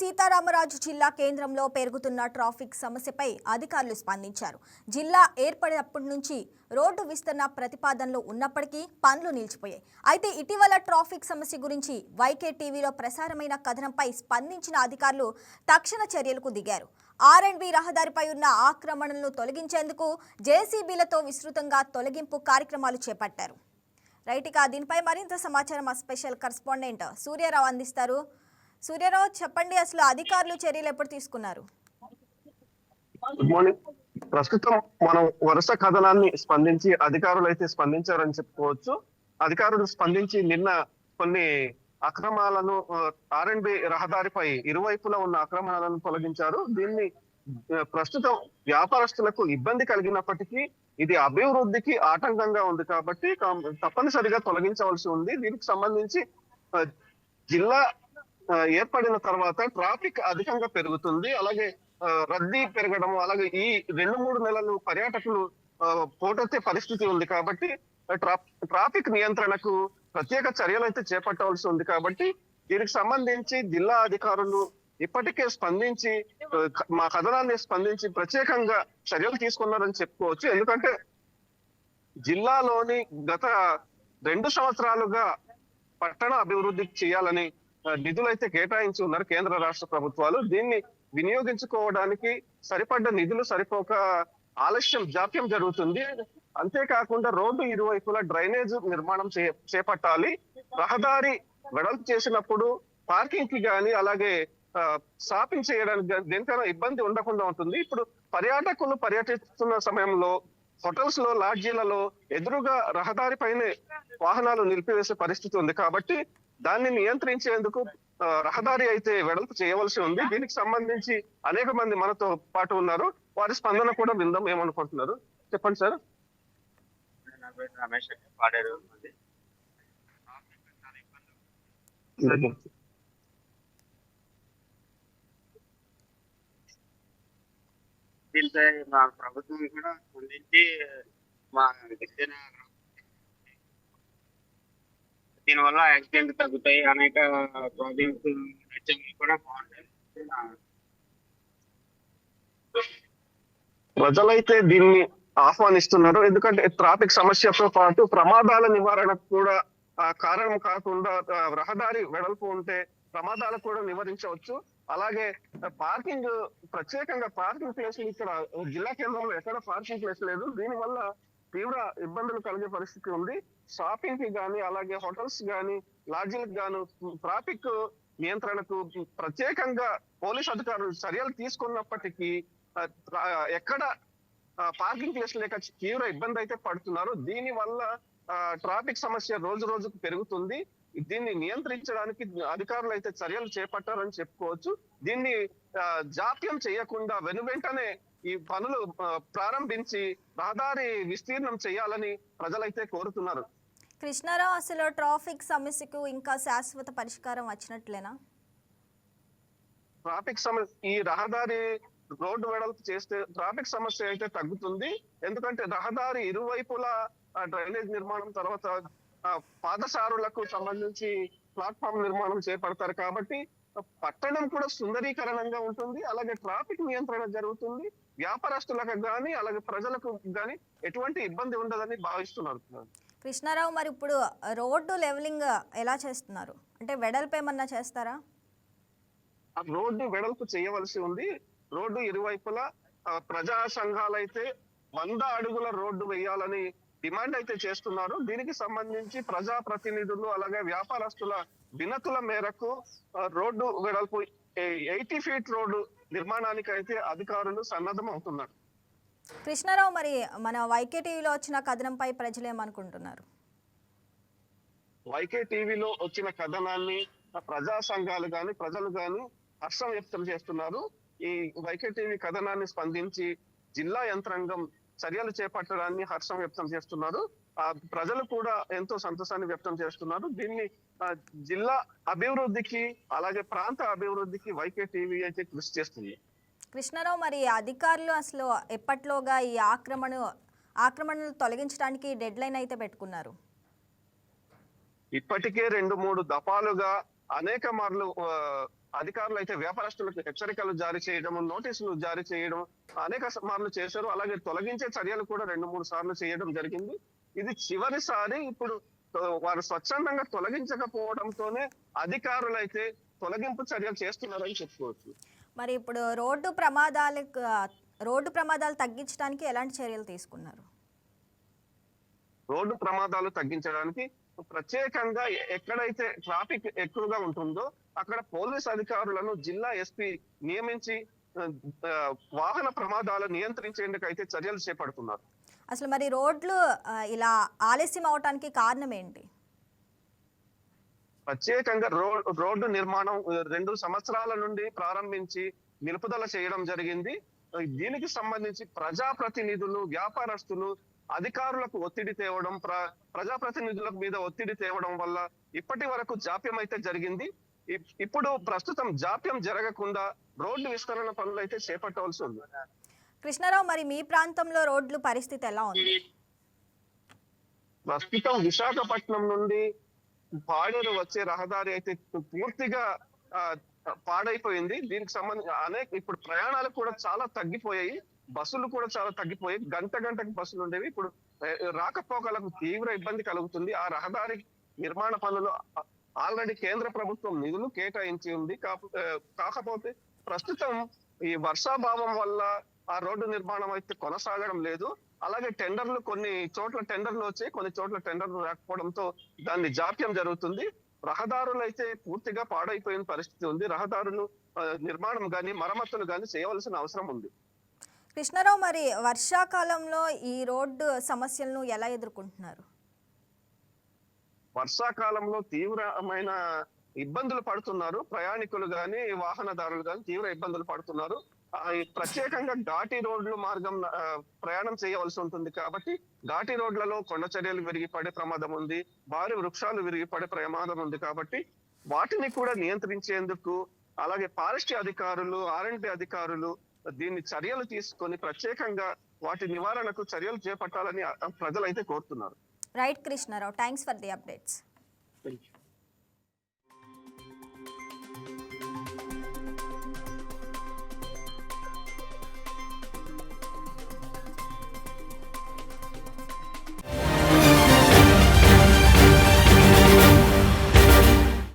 సీతారామరాజు జిల్లా కేంద్రంలో పెరుగుతున్న ట్రాఫిక్ సమస్యపై అధికారులు స్పందించారు. జిల్లా ఏర్పడినప్పటి నుంచి రోడ్డు విస్తరణ ప్రతిపాదనలు ఉన్నప్పటికీ పనులు నిలిచిపోయాయి. అయితే ఇటీవల ట్రాఫిక్ సమస్య గురించి వైకే టీవీలో ప్రసారమైన కథనంపై స్పందించిన అధికారులు తక్షణ చర్యలకు దిగారు. ఆర్ అండ్ బి రహదారిపై ఉన్న ఆక్రమణలను తొలగించేందుకు జేసీబీలతో విస్తృతంగా తొలగింపు కార్యక్రమాలు చేపట్టారు. రైట్ ఇక దీనిపై మరింత సమాచారం మా స్పెషల్ కరస్పాండెంట్ సూర్యారావు అందిస్తారు. సూర్యారావు చెప్పండి అసలు అధికారులు చర్యలు ఎప్పుడు తీసుకున్నారు? గుడ్ మార్నింగ్ ప్రస్తుతం మనం వరుస కథనాన్ని స్పందించి అధికారులు అయితే స్పందించారని చెప్పుకోవచ్చు. అధికారులు స్పందించి నిన్న కొన్ని అక్రమాలను ఆర్ అండ్ బి రహదారిపై ఇరువైపులా ఉన్న అక్రమాలను తొలగించారు. దీన్ని ప్రస్తుతం వ్యాపారస్తులకు ఇబ్బంది కలిగినప్పటికీ ఇది అభివృద్ధికి ఆటంకంగా ఉంది కాబట్టి తప్పనిసరిగా తొలగించవలసి ఉంది. దీనికి సంబంధించి జిల్లా ఏర్పడిన తర్వాత ట్రాఫిక్ అధికంగా పెరుగుతుంది. అలాగే రద్దీ పెరగడం అలాగే ఈ రెండు మూడు నెలలు పర్యాటకులు ఆ, పోటెత్తే పరిస్థితి ఉంది కాబట్టి ట్రా- ట్రాఫిక్ నియంత్రణకు ప్రత్యేక చర్యలు అయితే చేపట్టవలసి ఉంది కాబట్టి దీనికి సంబంధించి జిల్లా అధికారులు ఇప్పటికే స్పందించి మా కథనాన్ని స్పందించి ప్రత్యేకంగా చర్యలు తీసుకున్నారని చెప్పుకోవచ్చు. ఎందుకంటే జిల్లాలోని గత రెండు సంవత్సరాలుగా పట్టణ అభివృద్ధి చేయాలని నిధులు నిధులైతే కేటాయించి ఉన్నారు కేంద్ర రాష్ట్ర ప్రభుత్వాలు. దీన్ని వినియోగించుకోవడానికి సరిపడ్డ నిధులు సరిపోక ఆలస్యం జాప్యం జరుగుతుంది. అంతేకాకుండా రోడ్డు ఇరువైపులా డ్రైనేజ్ నిర్మాణం చేపట్టాలి. రహదారి వెడల్పు చేసినప్పుడు పార్కింగ్కి కానీ అలాగే షాపింగ్ చేయడానికి దేనికైనా ఇబ్బంది ఉండకుండా ఉంటుంది. ఇప్పుడు పర్యాటకులు పర్యటిస్తున్న సమయంలో హోటల్స్లో లాడ్జీలలో ఎదురుగా రహదారి పైనే వాహనాలు నిలిపివేసే పరిస్థితి ఉంది. కాబట్టి దాన్ని నియంత్రించేందుకు రహదారి అయితే వెడల్పు చేయవలసి ఉంది. దీనికి సంబంధించి అనేక మంది మనతో పాటు ఉన్నారు. వారి స్పందన కూడా విందాం ఏమనుకుంటున్నారు? చెప్పండి సార్. రమేష్ పాడేరు దీంతో మా ప్రభుత్వం కూడా స్పందించి మా గిరిజన దీనివల్ల యాక్సిడెంట్ తగ్గుతాయి. అనేక ప్రాబ్లమ్స్ హెచ్చరికలు కూడా బాగుంటాయి. ప్రజలైతే దీన్ని ఆహ్వానిస్తున్నారు. ఎందుకంటే ట్రాఫిక్ సమస్యతో పాటు ప్రమాదాల నివారణకు కూడా కారణం కాకుండా రహదారి వెడల్పు ఉంటే ప్రమాదాలు కూడా నివారించవచ్చు. అలాగే పార్కింగ్ ప్రత్యేకంగా పార్కింగ్ ప్లేస్ ఇక్కడ జిల్లా కేంద్రంలో ఎక్కడ పార్కింగ్ ప్లేస్ లేదు. దీనివల్ల తీవ్ర ఇబ్బందులు కలిగే పరిస్థితి ఉంది. షాపింగ్కి కానీ అలాగే హోటల్స్ కానీ లాడ్జీలకు గాను ట్రాఫిక్ నియంత్రణకు ప్రత్యేకంగా పోలీస్ అధికారులు చర్యలు తీసుకున్నప్పటికీ ఎక్కడ పార్కింగ్ ప్లేస్ లేక తీవ్ర ఇబ్బంది అయితే పడుతున్నారు. దీని వల్ల ఆ, ట్రాఫిక్ సమస్య రోజు రోజుకు పెరుగుతుంది. దీన్ని నియంత్రించడానికి అధికారులు అయితే చర్యలు చేపట్టారని చెప్పుకోవచ్చు. దీన్ని జాప్యం చేయకుండా వెనువెంటనే ఈ పనులు ప్రారంభించి రహదారి విస్తీర్ణం చేయాలని ప్రజలైతే కోరుతున్నారు. కృష్ణారావు అసలు ట్రాఫిక్ సమస్యకు ఇంకా శాశ్వత పరిష్కారం వచ్చినట్లేనా? ట్రాఫిక్ సమస్య ఈ రహదారి రోడ్డు వెడల్పు చేస్తే ట్రాఫిక్ సమస్య అయితే తగ్గుతుంది. ఎందుకంటే రహదారి ఇరువైపులా డ్రైనేజ్ నిర్మాణం తర్వాత పాదసారులకు సంబంధించి ప్లాట్ఫామ్ నిర్మాణం చేపడతారు కాబట్టి పట్టణం కూడా సుందరీకరణంగా ఉంటుంది. అలాగే ట్రాఫిక్ నియంత్రణ జరుగుతుంది. వ్యాపారస్తులకు గాని అలాగే ప్రజలకు గాని ఎటువంటి ఇబ్బంది ఉండదని భావిస్తున్నారు. కృష్ణారావు మరి ఇప్పుడు రోడ్డు లెవెలింగ్ ఎలా చేస్తున్నారు? అంటే వెడల్పు ఏమన్నా చేస్తారా? ఆ రోడ్డు వెడల్పు చేయవలసి ఉంది. రోడ్డు ఇరువైపులా ప్రజా సంఘాలైతే వంద అడుగుల రోడ్డు వేయాలని డిమాండ్ అయితే చేస్తున్నారు. దీనికి సంబంధించి ప్రజా ప్రతినిధులు అలాగే వ్యాపారస్తుల వినతుల మేరకు రోడ్డు వెడల్పు ఎయిటీ ఫీట్ రోడ్డు నిర్మాణానికి అయితే అధికారులు సన్నద్ధం అవుతున్నారు కృష్ణారావు మరి మన వైకే టీవీలో వచ్చిన కథనంపై ప్రజలు ఏమనుకుంటున్నారు? వైకే టీవీలో వచ్చిన కథనాన్ని ప్రజా సంఘాలు గాని ప్రజలు గాని హర్షం వ్యక్తం చేస్తున్నారు. ఈ వైకే టీవీ కథనాన్ని స్పందించి జిల్లా యంత్రాంగం చర్యలు చేపట్టడాన్ని హర్షం వ్యక్తం చేస్తున్నారు. ఆ ప్రజలు కూడా ఎంతో సంతోషాన్ని వ్యక్తం చేస్తున్నారు. దీన్ని జిల్లా అభివృద్ధికి అలాగే ప్రాంత అభివృద్ధికి వైకే టీవీ అయితే కృషి చేస్తుంది. కృష్ణారావు మరి అధికారులు అసలు ఎప్పట్లోగా ఈ ఆక్రమణ ఆక్రమణలు తొలగించడానికి డెడ్ లైన్ అయితే పెట్టుకున్నారు? ఇప్పటికే రెండు మూడు దఫాలుగా అనేక మార్లు అధికారులు అయితే వ్యాపారస్తులకు హెచ్చరికలు జారీ చేయడం నోటీసులు జారీ చేయడం అనేక మార్లు చేశారు. అలాగే తొలగించే చర్యలు కూడా రెండు మూడు సార్లు చేయడం జరిగింది. ఇది చివరిసారి ఇప్పుడు వారు స్వచ్ఛందంగా తొలగించకపోవడంతోనే అధికారులు అయితే తొలగింపు చర్యలు చేస్తున్నారని చెప్పుకోవచ్చు. మరి ఇప్పుడు రోడ్డు ప్రమాదాలకు రోడ్డు ప్రమాదాలు తగ్గించడానికి ఎలాంటి చర్యలు తీసుకున్నారు? రోడ్డు ప్రమాదాలు తగ్గించడానికి ప్రత్యేకంగా ఎక్కడైతే ట్రాఫిక్ ఎక్కువగా ఉంటుందో అక్కడ పోలీస్ అధికారులను జిల్లా ఎస్పీ నియమించి వాహన ప్రమాదాలు నియంత్రించేందుకు అయితే చర్యలు చేపడుతున్నారు. అసలు మరి రోడ్లు ఇలా ఆలస్యం అవటానికి కారణం ఏంటి? ప్రత్యేకంగా రోడ్ రోడ్డు నిర్మాణం రెండు సంవత్సరాల నుండి ప్రారంభించి నిలుపుదల చేయడం జరిగింది. దీనికి సంబంధించి ప్రజాప్రతినిధులు వ్యాపారస్తులు అధికారులకు ఒత్తిడి తేవడం ప్ర ప్రజాప్రతినిధుల మీద ఒత్తిడి తేవడం వల్ల ఇప్పటి వరకు జాప్యం అయితే జరిగింది. ఇప్పుడు ప్రస్తుతం జాప్యం జరగకుండా రోడ్డు విస్తరణ పనులు అయితే చేపట్టవలసి ఉంది. కృష్ణారావు మరి మీ ప్రాంతంలో రోడ్లు పరిస్థితి ఎలా ఉంది? ప్రస్తుతం విశాఖపట్నం నుండి పాడేరు వచ్చే రహదారి అయితే పూర్తిగా పాడైపోయింది. దీనికి సంబంధించి అనేక ఇప్పుడు ప్రయాణాలు కూడా చాలా తగ్గిపోయాయి. బస్సులు కూడా చాలా తగ్గిపోయాయి. గంట గంటకు బస్సులు ఉండేవి. ఇప్పుడు రాకపోకలకు తీవ్ర ఇబ్బంది కలుగుతుంది. ఆ రహదారి నిర్మాణ పనులు ఆల్రెడీ కేంద్ర ప్రభుత్వం నిధులు కేటాయించి ఉంది. కాకపోతే కాకపోతే ప్రస్తుతం ఈ వర్షాభావం వల్ల ఆ రోడ్డు నిర్మాణం అయితే కొనసాగడం లేదు. అలాగే టెండర్లు కొన్ని చోట్ల టెండర్లు వచ్చి కొన్ని చోట్ల టెండర్లు రాకపోవడంతో దాన్ని జాప్యం జరుగుతుంది. రహదారులు అయితే పూర్తిగా పాడైపోయిన పరిస్థితి ఉంది. రహదారులు నిర్మాణం గాని మరమ్మతులు గాని చేయవలసిన అవసరం ఉంది. కృష్ణారావు మరి వర్షాకాలంలో ఈ రోడ్డు సమస్యలను ఎలా ఎదుర్కొంటున్నారు? వర్షాకాలంలో తీవ్రమైన ఇబ్బందులు పడుతున్నారు. ప్రయాణికులు గాని వాహనదారులు గాని తీవ్ర ఇబ్బందులు పడుతున్నారు. ప్రత్యేకంగా ఘాటి రోడ్లు మార్గం ప్రయాణం చేయవలసి ఉంటుంది కాబట్టి ఘాటి రోడ్లలో కొండ చర్యలు విరిగిపడే ప్రమాదం ఉంది. భారీ వృక్షాలు విరిగిపడే ప్రమాదం ఉంది కాబట్టి వాటిని కూడా నియంత్రించేందుకు అలాగే ఫారెస్ట్ అధికారులు ఆర్ఎండ్బి అధికారులు దీన్ని చర్యలు తీసుకొని ప్రత్యేకంగా వాటి నివారణకు చర్యలు చేపట్టాలని ప్రజలైతే కోరుతున్నారు. Right, Krishnarao. Thanks for the updates. Thank you.